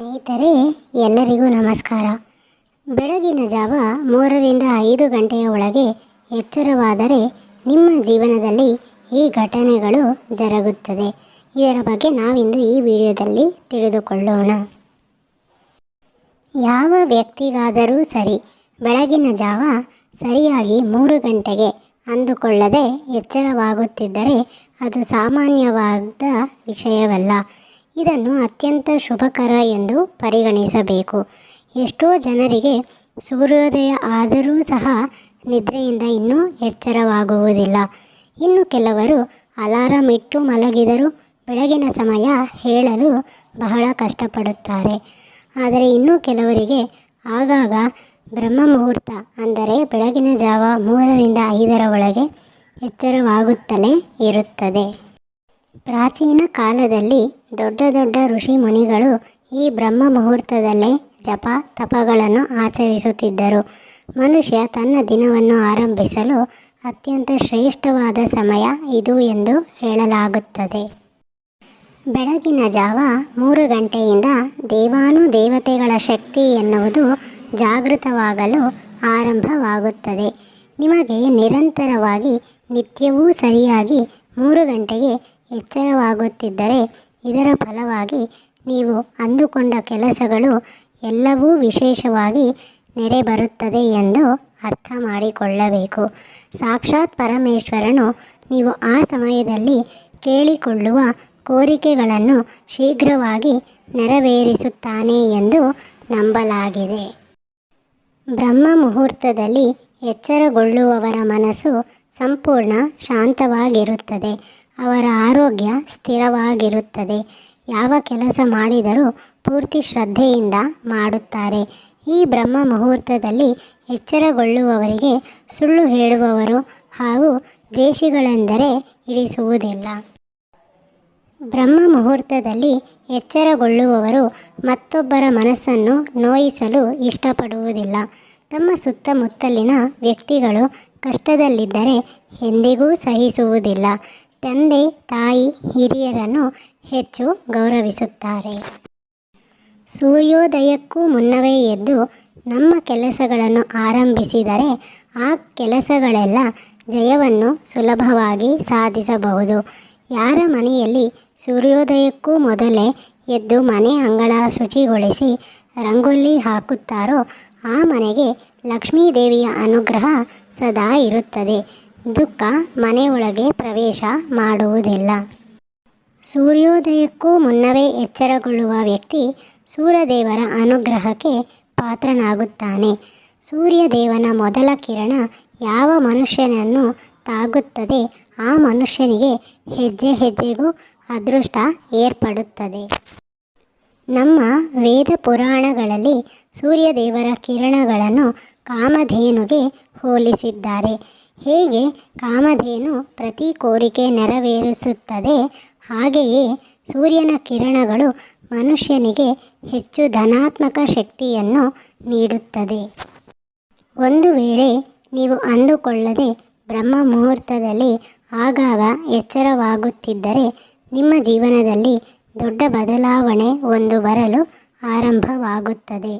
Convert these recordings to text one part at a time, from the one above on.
ಸ್ನೇಹಿತರೆ, ಎಲ್ಲರಿಗೂ ನಮಸ್ಕಾರ. ಬೆಳಗಿನ ಜಾವ ಮೂರರಿಂದ ಐದು ಗಂಟೆಯ ಒಳಗೆ ಎಚ್ಚರವಾದರೆ ನಿಮ್ಮ ಜೀವನದಲ್ಲಿ ಈ ಘಟನೆಗಳು ಜರುಗುತ್ತದೆ. ಇದರ ಬಗ್ಗೆ ನಾವಿಂದು ಈ ವಿಡಿಯೋದಲ್ಲಿ ತಿಳಿದುಕೊಳ್ಳೋಣ. ಯಾವ ವ್ಯಕ್ತಿಗಾದರೂ ಸರಿ, ಬೆಳಗಿನ ಜಾವ ಸರಿಯಾಗಿ ಮೂರು ಗಂಟೆಗೆ ಅಂದುಕೊಳ್ಳದೆ ಎಚ್ಚರವಾಗುತ್ತಿದ್ದರೆ ಅದು ಸಾಮಾನ್ಯವಾದ ವಿಷಯವಲ್ಲ. ಇದನ್ನು ಅತ್ಯಂತ ಶುಭಕರ ಎಂದು ಪರಿಗಣಿಸಬೇಕು. ಎಷ್ಟೋ ಜನರಿಗೆ ಸೂರ್ಯೋದಯ ಆದರೂ ಸಹ ನಿದ್ರೆಯಿಂದ ಇನ್ನೂ ಎಚ್ಚರವಾಗುವುದಿಲ್ಲ. ಇನ್ನು ಕೆಲವರು ಅಲಾರಂ ಇಟ್ಟು ಮಲಗಿದರೂ ಬೆಳಗಿನ ಸಮಯ ಹೇಳಲು ಬಹಳ ಕಷ್ಟಪಡುತ್ತಾರೆ. ಆದರೆ ಇನ್ನೂ ಕೆಲವರಿಗೆ ಆಗಾಗ ಬ್ರಹ್ಮ ಮುಹೂರ್ತ ಅಂದರೆ ಬೆಳಗಿನ ಜಾವ ಮೂರರಿಂದ ಐದರ ಒಳಗೆ ಎಚ್ಚರವಾಗುತ್ತಲೇ ಇರುತ್ತದೆ. ಪ್ರಾಚೀನ ಕಾಲದಲ್ಲಿ ದೊಡ್ಡ ದೊಡ್ಡ ಋಷಿ ಮುನಿಗಳು ಈ ಬ್ರಹ್ಮ ಮುಹೂರ್ತದಲ್ಲೇ ಜಪ ತಪಗಳನ್ನು ಆಚರಿಸುತ್ತಿದ್ದರು. ಮನುಷ್ಯ ತನ್ನ ದಿನವನ್ನು ಆರಂಭಿಸಲು ಅತ್ಯಂತ ಶ್ರೇಷ್ಠವಾದ ಸಮಯ ಇದು ಎಂದು ಹೇಳಲಾಗುತ್ತದೆ. ಬೆಳಗಿನ ಜಾವ ಮೂರು ಗಂಟೆಯಿಂದ ದೇವಾನು ದೇವತೆಗಳ ಶಕ್ತಿ ಎನ್ನುವುದು ಜಾಗೃತವಾಗಲು ಆರಂಭವಾಗುತ್ತದೆ. ನಿಮಗೆ ನಿರಂತರವಾಗಿ ನಿತ್ಯವೂ ಸರಿಯಾಗಿ ಮೂರು ಗಂಟೆಗೆ ಎಚ್ಚರವಾಗುತ್ತಿದ್ದರೆ ಇದರ ಫಲವಾಗಿ ನೀವು ಅಂದುಕೊಂಡ ಕೆಲಸಗಳು ಎಲ್ಲವೂ ವಿಶೇಷವಾಗಿ ನೆರೆ ಬರುತ್ತದೆ ಎಂದು ಅರ್ಥ ಮಾಡಿಕೊಳ್ಳಬೇಕು ಸಾಕ್ಷಾತ್ ಪರಮೇಶ್ವರನು ನೀವು ಆ ಸಮಯದಲ್ಲಿ ಕೇಳಿಕೊಳ್ಳುವ ಕೋರಿಕೆಗಳನ್ನು ಶೀಘ್ರವಾಗಿ ನೆರವೇರಿಸುತ್ತಾನೆ ಎಂದು ನಂಬಲಾಗಿದೆ. ಬ್ರಹ್ಮ ಮುಹೂರ್ತದಲ್ಲಿ ಎಚ್ಚರಗೊಳ್ಳುವವರ ಮನಸ್ಸು ಸಂಪೂರ್ಣ ಶಾಂತವಾಗಿರುತ್ತದೆ. ಅವರ ಆರೋಗ್ಯ ಸ್ಥಿರವಾಗಿರುತ್ತದೆ. ಯಾವ ಕೆಲಸ ಮಾಡಿದರೂ ಪೂರ್ತಿ ಶ್ರದ್ಧೆಯಿಂದ ಮಾಡುತ್ತಾರೆ. ಈ ಬ್ರಹ್ಮ ಮುಹೂರ್ತದಲ್ಲಿ ಎಚ್ಚರಗೊಳ್ಳುವವರಿಗೆ ಸುಳ್ಳು ಹೇಳುವವರು ಹಾಗೂ ದ್ವೇಷಿಗಳೆಂದರೆ ಇಳಿಸುವುದಿಲ್ಲ. ಬ್ರಹ್ಮ ಮುಹೂರ್ತದಲ್ಲಿ ಎಚ್ಚರಗೊಳ್ಳುವವರು ಮತ್ತೊಬ್ಬರ ಮನಸ್ಸನ್ನು ನೋಯಿಸಲು ಇಷ್ಟಪಡುವುದಿಲ್ಲ. ತಮ್ಮ ಸುತ್ತಮುತ್ತಲಿನ ವ್ಯಕ್ತಿಗಳು ಕಷ್ಟದಲ್ಲಿದ್ದರೆ ಎಂದಿಗೂ ಸಹಿಸುವುದಿಲ್ಲ. ತಂದೆ, ತಾಯಿ, ಹಿರಿಯರನ್ನು ಹೆಚ್ಚು ಗೌರವಿಸುತ್ತಾರೆ. ಸೂರ್ಯೋದಯಕ್ಕೂ ಮುನ್ನವೇ ಎದ್ದು ನಮ್ಮ ಕೆಲಸಗಳನ್ನು ಆರಂಭಿಸಿದರೆ ಆ ಕೆಲಸಗಳೆಲ್ಲ ಜಯವನ್ನು ಸುಲಭವಾಗಿ ಸಾಧಿಸಬಹುದು. ಯಾರ ಮನೆಯಲ್ಲಿ ಸೂರ್ಯೋದಯಕ್ಕೂ ಮೊದಲೇ ಎದ್ದು ಮನೆ ಅಂಗಳ ಶುಚಿಗೊಳಿಸಿ ರಂಗೋಲಿ ಹಾಕುತ್ತಾರೋ ಆ ಮನೆಗೆ ಲಕ್ಷ್ಮೀದೇವಿಯ ಅನುಗ್ರಹ ಸದಾ ಇರುತ್ತದೆ. ದುಃಖ ಮನೆಯೊಳಗೆ ಪ್ರವೇಶ ಮಾಡುವುದಿಲ್ಲ. ಸೂರ್ಯೋದಯಕ್ಕೂ ಮುನ್ನವೇ ಎಚ್ಚರಗೊಳ್ಳುವ ವ್ಯಕ್ತಿ ಸೂರ್ಯದೇವರ ಅನುಗ್ರಹಕ್ಕೆ ಪಾತ್ರನಾಗುತ್ತಾನೆ. ಸೂರ್ಯದೇವನ ಮೊದಲ ಕಿರಣ ಯಾವ ಮನುಷ್ಯನನ್ನು ತಾಗುತ್ತದೆ, ಆ ಮನುಷ್ಯನಿಗೆ ಹೆಜ್ಜೆ ಹೆಜ್ಜೆಗೂ ಅದೃಷ್ಟ ಏರ್ಪಡುತ್ತದೆ. ನಮ್ಮ ವೇದ ಪುರಾಣಗಳಲ್ಲಿ ಸೂರ್ಯದೇವರ ಕಿರಣಗಳನ್ನು ಕಾಮಧೇನುಗೆ ಹೋಲಿಸಿದ್ದಾರೆ. ಹೇಗೆ ಕಾಮಧೇನು ಪ್ರತಿ ಕೋರಿಕೆ ನೆರವೇರಿಸುತ್ತದೆ? ಹಾಗೆಯೇ ಸೂರ್ಯನ ಕಿರಣಗಳು ಮನುಷ್ಯನಿಗೆ ಹೆಚ್ಚು ಧನಾತ್ಮಕ ಶಕ್ತಿಯನ್ನು ನೀಡುತ್ತದೆ. ಒಂದು ವೇಳೆ ನೀವು ಅಂದುಕೊಳ್ಳದೆ ಬ್ರಹ್ಮ ಮುಹೂರ್ತದಲ್ಲಿ ಆಗಾಗ ಎಚ್ಚರವಾಗುತ್ತಿದ್ದರೆ ನಿಮ್ಮ ಜೀವನದಲ್ಲಿ ದೊಡ್ಡ ಬದಲಾವಣೆ ಒಂದು ಬರಲು ಆರಂಭವಾಗುತ್ತದೆ.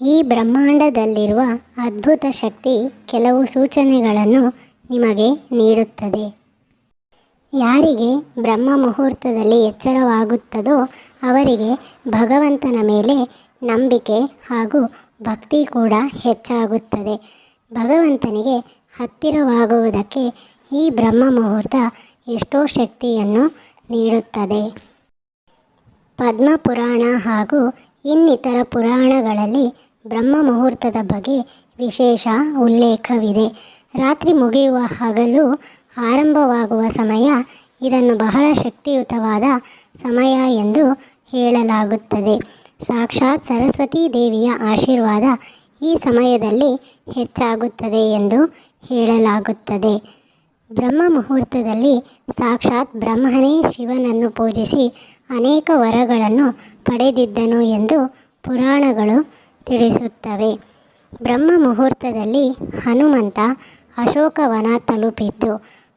ಈ ಬ್ರಹ್ಮಾಂಡದಲ್ಲಿರುವ ಅದ್ಭುತ ಶಕ್ತಿ ಕೆಲವು ಸೂಚನೆಗಳನ್ನು ನಿಮಗೆ ನೀಡುತ್ತದೆ. ಯಾರಿಗೆ ಬ್ರಹ್ಮ ಮುಹೂರ್ತದಲ್ಲಿ ಎಚ್ಚರವಾಗುತ್ತದೋ ಅವರಿಗೆ ಭಗವಂತನ ಮೇಲೆ ನಂಬಿಕೆ ಹಾಗೂ ಭಕ್ತಿ ಕೂಡ ಹೆಚ್ಚಾಗುತ್ತದೆ. ಭಗವಂತನಿಗೆ ಹತ್ತಿರವಾಗುವುದಕ್ಕೆ ಈ ಬ್ರಹ್ಮ ಮುಹೂರ್ತ ಎಷ್ಟೋ ಶಕ್ತಿಯನ್ನು ನೀಡುತ್ತದೆ. ಪದ್ಮ ಪುರಾಣ ಹಾಗೂ ಇನ್ನಿತರ ಪುರಾಣಗಳಲ್ಲಿ ಬ್ರಹ್ಮ ಮುಹೂರ್ತದ ಬಗ್ಗೆ ವಿಶೇಷ ಉಲ್ಲೇಖವಿದೆ. ರಾತ್ರಿ ಮುಗಿಯುವ ಹಗಲು ಆರಂಭವಾಗುವ ಸಮಯ ಇದನ್ನು ಬಹಳ ಶಕ್ತಿಯುತವಾದ ಸಮಯ ಎಂದು ಹೇಳಲಾಗುತ್ತದೆ. ಸಾಕ್ಷಾತ್ ಸರಸ್ವತೀ ದೇವಿಯ ಆಶೀರ್ವಾದ ಈ ಸಮಯದಲ್ಲಿ ಹೆಚ್ಚಾಗುತ್ತದೆ ಎಂದು ಹೇಳಲಾಗುತ್ತದೆ. ಬ್ರಹ್ಮ ಮುಹೂರ್ತದಲ್ಲಿ ಸಾಕ್ಷಾತ್ ಬ್ರಹ್ಮನೇ ಶಿವನನ್ನು ಪೂಜಿಸಿ ಅನೇಕ ವರಗಳನ್ನು ಪಡೆದಿದ್ದನು ಎಂದು ಪುರಾಣಗಳು ತಿಳಿಸುತ್ತವೆ. ಬ್ರಹ್ಮ ಮುಹೂರ್ತದಲ್ಲಿ ಹನುಮಂತ ಅಶೋಕವನ ತಲುಪಿದ್ದು,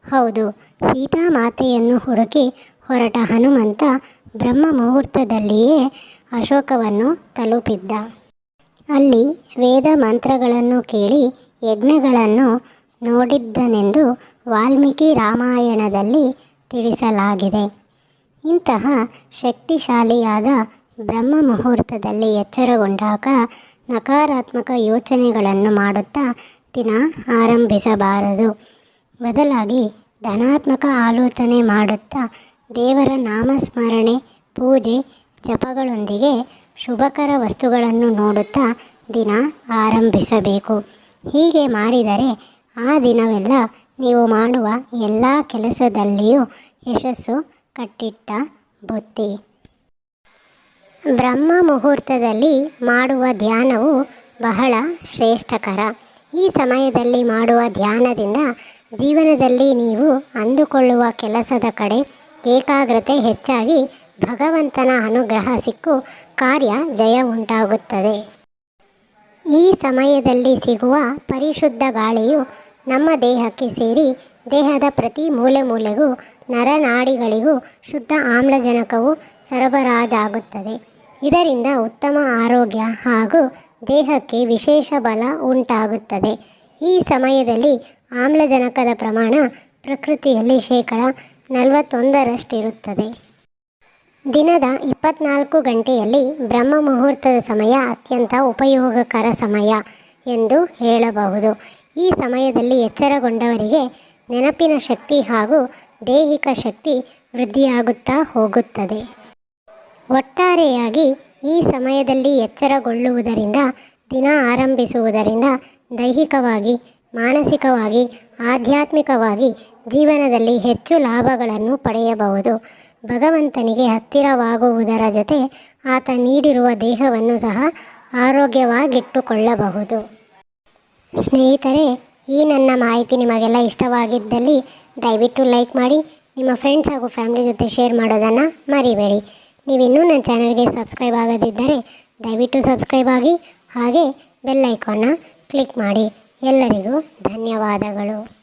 ಹೌದು ಸೀತಾಮಾತೆಯನ್ನು ಹುಡುಕಿ ಹೊರಟ ಹನುಮಂತ ಬ್ರಹ್ಮ ಮುಹೂರ್ತದಲ್ಲಿಯೇ ಅಶೋಕವನ್ನು ತಲುಪಿದ್ದ. ಅಲ್ಲಿ ವೇದ ಮಂತ್ರಗಳನ್ನು ಕೇಳಿ ಯಜ್ಞಗಳನ್ನು ನೋಡಿದ್ದನೆಂದು ವಾಲ್ಮೀಕಿ ರಾಮಾಯಣದಲ್ಲಿ ತಿಳಿಸಲಾಗಿದೆ. ಇಂತಹ ಶಕ್ತಿಶಾಲಿಯಾದ ಬ್ರಹ್ಮ ಮುಹೂರ್ತದಲ್ಲಿ ಎಚ್ಚರಗೊಂಡಾಗ ನಕಾರಾತ್ಮಕ ಯೋಚನೆಗಳನ್ನು ಮಾಡುತ್ತಾ ದಿನ ಆರಂಭಿಸಬಾರದು. ಬದಲಾಗಿ ಧನಾತ್ಮಕ ಆಲೋಚನೆ ಮಾಡುತ್ತಾ ದೇವರ ನಾಮಸ್ಮರಣೆ, ಪೂಜೆ, ಜಪಗಳೊಂದಿಗೆ ಶುಭಕರ ವಸ್ತುಗಳನ್ನು ನೋಡುತ್ತಾ ದಿನ ಆರಂಭಿಸಬೇಕು. ಹೀಗೆ ಮಾಡಿದರೆ ಆ ದಿನವೆಲ್ಲ ನೀವು ಮಾಡುವ ಎಲ್ಲ ಕೆಲಸದಲ್ಲಿಯೂ ಯಶಸ್ಸು ಕಟ್ಟಿಟ್ಟ ಬುತ್ತಿ ಬ್ರಹ್ಮ ಮುಹೂರ್ತದಲ್ಲಿ ಮಾಡುವ ಧ್ಯಾನವು ಬಹಳ ಶ್ರೇಷ್ಠಕರ. ಈ ಸಮಯದಲ್ಲಿ ಮಾಡುವ ಧ್ಯಾನದಿಂದ ಜೀವನದಲ್ಲಿ ನೀವು ಅಂದುಕೊಳ್ಳುವ ಕೆಲಸದ ಕಡೆ ಏಕಾಗ್ರತೆ ಹೆಚ್ಚಾಗಿ ಭಗವಂತನ ಅನುಗ್ರಹ ಸಿಕ್ಕು ಕಾರ್ಯ ಜಯ ಉಂಟಾಗುತ್ತದೆ. ಈ ಸಮಯದಲ್ಲಿ ಸಿಗುವ ಪರಿಶುದ್ಧ ಗಾಳಿಯು ನಮ್ಮ ದೇಹಕ್ಕೆ ಸೇರಿ ದೇಹದ ಪ್ರತಿ ಮೂಲೆ ಮೂಲೆಗೂ ನರನಾಡಿಗಳಿಗೂ ಶುದ್ಧ ಆಮ್ಲಜನಕವು ಸರಬರಾಜಾಗುತ್ತದೆ. ಇದರಿಂದ ಉತ್ತಮ ಆರೋಗ್ಯ ಹಾಗೂ ದೇಹಕ್ಕೆ ವಿಶೇಷ ಬಲ ಉಂಟಾಗುತ್ತದೆ. ಈ ಸಮಯದಲ್ಲಿ ಆಮ್ಲಜನಕದ ಪ್ರಮಾಣ ಪ್ರಕೃತಿಯಲ್ಲಿ ಶೇಕಡ ನಲವತ್ತೊಂದರಷ್ಟಿರುತ್ತದೆ. ದಿನದ ಇಪ್ಪತ್ನಾಲ್ಕು ಗಂಟೆಯಲ್ಲಿ ಬ್ರಹ್ಮ ಮುಹೂರ್ತದ ಸಮಯ ಅತ್ಯಂತ ಉಪಯೋಗಕರ ಸಮಯ ಎಂದು ಹೇಳಬಹುದು. ಈ ಸಮಯದಲ್ಲಿ ಎಚ್ಚರಗೊಂಡವರಿಗೆ ನೆನಪಿನ ಶಕ್ತಿ ಹಾಗೂ ದೈಹಿಕ ಶಕ್ತಿ ವೃದ್ಧಿಯಾಗುತ್ತಾ ಹೋಗುತ್ತದೆ. ಒಟ್ಟಾರೆಯಾಗಿ ಈ ಸಮಯದಲ್ಲಿ ಎಚ್ಚರಗೊಳ್ಳುವುದರಿಂದ, ದಿನ ಆರಂಭಿಸುವುದರಿಂದ ದೈಹಿಕವಾಗಿ, ಮಾನಸಿಕವಾಗಿ, ಆಧ್ಯಾತ್ಮಿಕವಾಗಿ ಜೀವನದಲ್ಲಿ ಹೆಚ್ಚು ಲಾಭಗಳನ್ನು ಪಡೆಯಬಹುದು. ಭಗವಂತನಿಗೆ ಹತ್ತಿರವಾಗುವುದರ ಜೊತೆ ಆತ ನೀಡಿರುವ ದೇಹವನ್ನು ಸಹ ಆರೋಗ್ಯವಾಗಿಟ್ಟುಕೊಳ್ಳಬಹುದು. ಸ್ನೇಹಿತರೆ, ಈ ನನ್ನ ಮಾಹಿತಿ ನಿಮಗೆಲ್ಲ ಇಷ್ಟವಾಗಿದ್ದಲ್ಲಿ ದಯವಿಟ್ಟು ಲೈಕ್ ಮಾಡಿ, ನಿಮ್ಮ ಫ್ರೆಂಡ್ಸ್ ಹಾಗೂ ಫ್ಯಾಮಿಲಿ ಜೊತೆ ಶೇರ್ ಮಾಡೋದನ್ನು ಮರಿಬೇಡಿ. ನೀವಿನ್ನೂ ನನ್ನ ಚಾನಲ್ಗೆ ಸಬ್ಸ್ಕ್ರೈಬ್ ಆಗದಿದ್ದರೆ ದಯವಿಟ್ಟು ಸಬ್ಸ್ಕ್ರೈಬ್ ಆಗಿ ಹಾಗೆ ಬೆಲ್ ಕ್ಲಿಕ್ ಮಾಡಿ. ಎಲ್ಲರಿಗೂ ಧನ್ಯವಾದಗಳು.